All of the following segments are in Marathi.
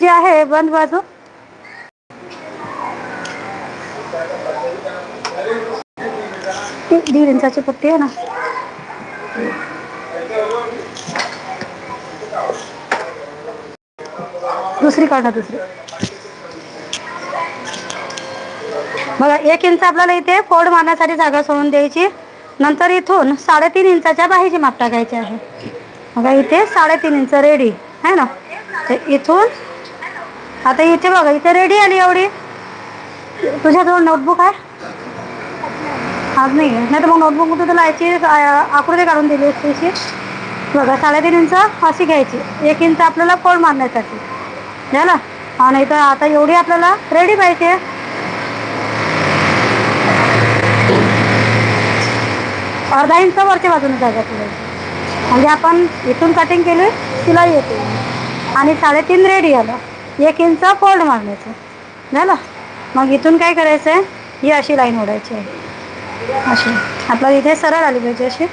जी आहे बंद बाजू दीड इंचाची पट्टी आहे ना. दुसरी काढा दुसरी. बघा एक इंच आपल्याला इथे फोड मारण्यासाठी जागा सोडून द्यायची. नंतर इथून साडेतीन इंचाच्या बाहेरची माप टाकायची आहे. बघा इथे साडेतीन इंच रेडी आहे ना. तर इथून आता इथे बघा इथे रेडी आली एवढी? तुझ्याजवळ नोटबुक आहे? आज नाही आहे. नाही तर मग नोटबुकमध्ये तुला याची आकृती काढून दिली असते बघा साडेतीन इंच अशी घ्यायची. एक इंच आपल्याला फोड मारण्यासाठी. झालं आणि तर आता एवढी आपल्याला रेडी पाहिजे. अर्धा इंच वरच्या बाजूने जागा तुला म्हणजे आपण इथून कटिंग केली तिला येते. आणि साडेतीन रेडी आलं. एक इंच फोल्ड मारण्याचं. झालं मग इथून काय करायचं आहे ही अशी लाईन ओढायची आहे. अशी. आपल्याला इथे सरळ आली पाहिजे अशी.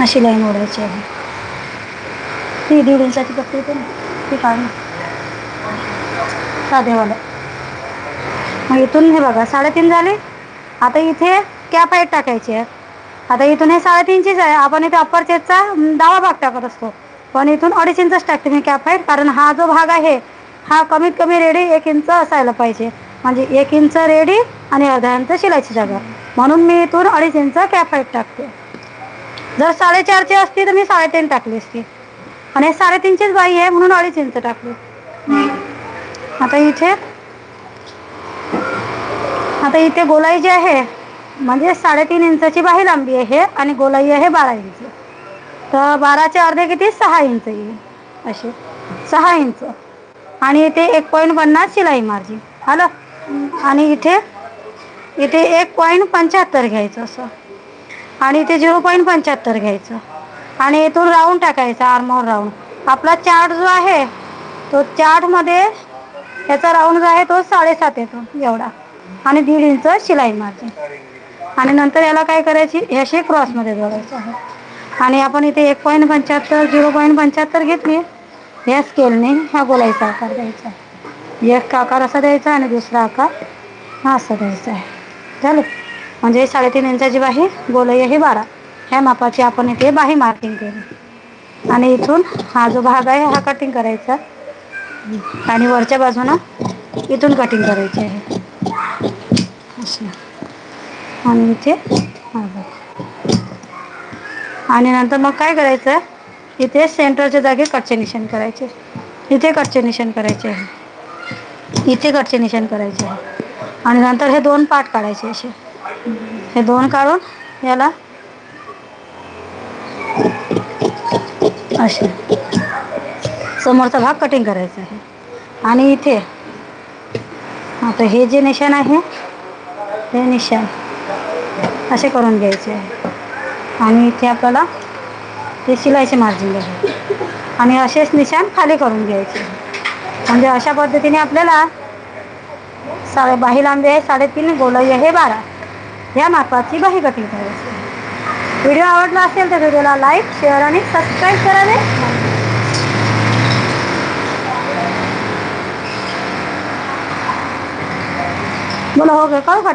अशी लाईन ओढायची आहे. ती दीड इंचाची पट्टी येते ना? ती काढून. साधेवालं मग इथून हे बघा साडेतीन झाले. आता इथे कॅप आहेत टाकायची आहे. आता इथून हे साडेतीनचीच आहे. आपण इथे अप्पर चेस्टचा डावा भाग टाकत असतो. पण इथून अडीच इंचच टाकते मी कॅप हाईट कारण हा जो भाग आहे हा कमीत कमी रेडी एक इंच असायला पाहिजे. म्हणजे एक इंच रेडी आणि अर्धा इंच शिलायची जागा. म्हणून मी इथून अडीच इंच कॅप हाईट टाकते. जर साडेचारची असती तर मी साडेतीन टाकली असती. आणि हे साडेतीनचीच बाई आहे म्हणून अडीच इंच टाकली. आता इथे आता इथे गोलाई जी आहे म्हणजे साडेतीन इंचाची बाही लांबी आहे आणि गोलाई आहे बारा इंच. तर बाराचे अर्धे किती? सहा इंच येईल असे. सहा इंच. आणि इथे एक पॉईंट पन्नास शिलाई मार्जिन. आलं आणि इथे इथे एक पॉईंट पंच्याहत्तर घ्यायचं असं. आणि इथे झिरो पॉईंट पंच्याहत्तर घ्यायचं. आणि इथून राऊंड टाकायचा आर्मोर राऊंड आपला चार्ट जो आहे तो चार्टमध्ये याचा राऊंड जो आहे तो साडेसात येतो एवढा. आणि दीड इंच शिलाई मार्जिन. आणि नंतर याला काय करायची? हे क्रॉसमध्ये जोडायचं आहे. आणि आपण इथे एक पॉईंट पंच्याहत्तर झिरो पॉईंट पंच्याहत्तर घेतली. ह्या स्केलने ह्या गोलाईचा आकार द्यायचा. एक आकार असा द्यायचा आणि दुसरा आकार हा असा द्यायचा आहे. झालं? म्हणजे साडेतीन इंचाची बाही गोलई आहे बारा. ह्या मापाची आपण इथे बाही मार्किंग केली. आणि इथून हा जो भाग आहे हा कटिंग करायचा. आणि वरच्या बाजूनं इथून कटिंग करायची आहे. असं. आणि इथे आणि नंतर मग काय करायचं? इथे सेंटरच्या जागी कटचे निशाण करायचे. इथे कटचे निशाण करायचे. आहे इथे कटचे निशाण करायचे. आहे आणि नंतर हे दोन पार्ट काढायचे असे. हे दोन काढून याला असे. समोरचा भाग कटिंग करायचा आहे. आणि इथे. आता हे जे निशाण आहे हे निशाण. असे करून घ्यायचे. आणि इथे आपल्याला ते शिलाईचे मार्जिन आहे आणि असेच निशाण खाली करून घ्यायचे. म्हणजे अशा पद्धतीने आपल्याला साडे बाही लांबी आहे साडेतीन गोलाई आहे बारा. या मापाची बाही कटिंग करायची. व्हिडिओ आवडला असेल तर व्हिडिओला लाईक शेअर आणि सबस्क्राईब करावे. बोला हो गे करू का